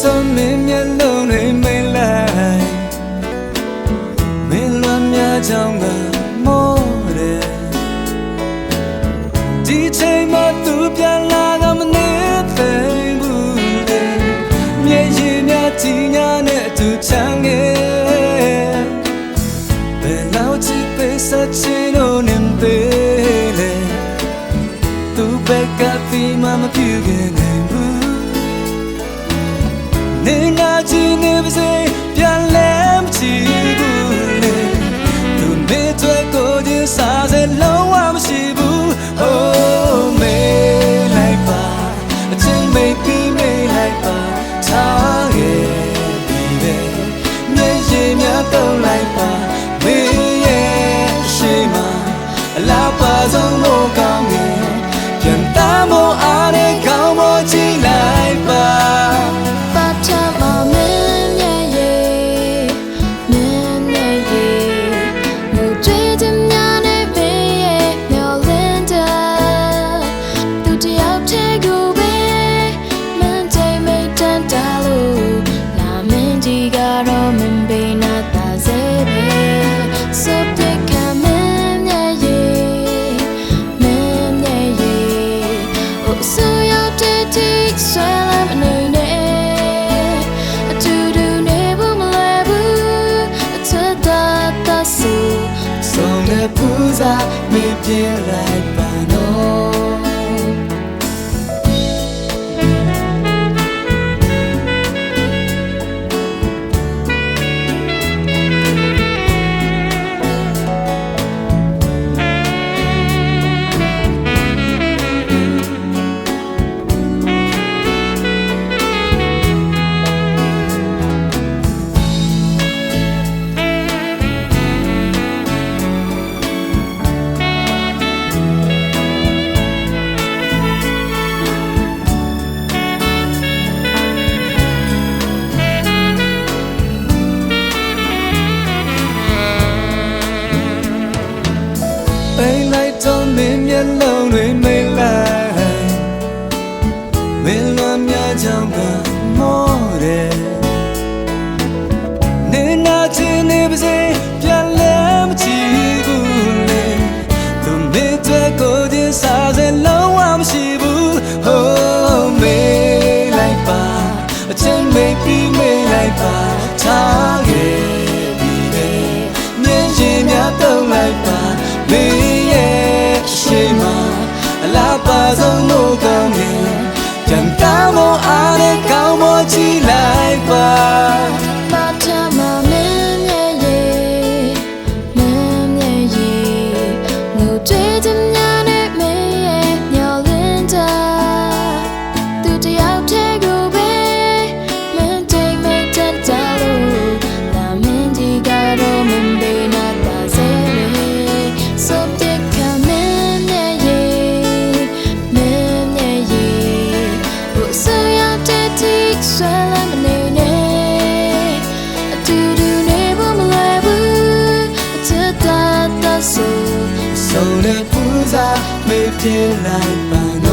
မ်လိုက်တော့မင်းမျက်လုံးတွေမိတ်လိုက်မင်းလွမ်းများကြောင့်ကမောတယ်ဒီချိန်မှသူပြန်လာကမနေသိဘူးလေမျက်ရည်များကြည်ညာနဲ့အတူချမ်းငယ်ဘယ်လောက်ချစ်ပေးစချင်လို့နေသေးလေသူဘက်ကပြီးမှမပြူခဲ့နိုင်ဘူး နေနာချင်နေပါစေပြန်လဲမချီဘူး Oh, so you're dead, swell န်လိုက်တော့မင်းမျက်လုံးတွေမိတ်လိုက်မင်းလွမ်းများကြောင့်ကမောတယ်နေနာချင်နေပါစေပြန်လဲမချီဘူးလေသူမေးတဲ့ကိုချင်းစားစလုံးဝမရှိဘူး Oh မေးလိုက်ပါအချင်းမေးပြီးမေးလိုက်ပါထား ပြန်ကောင်းမအားနဲ့ကောင်း လိုက်ပါနော်ဆုံးတဲ့ပူဇာမေးပြေလိုက်ပါ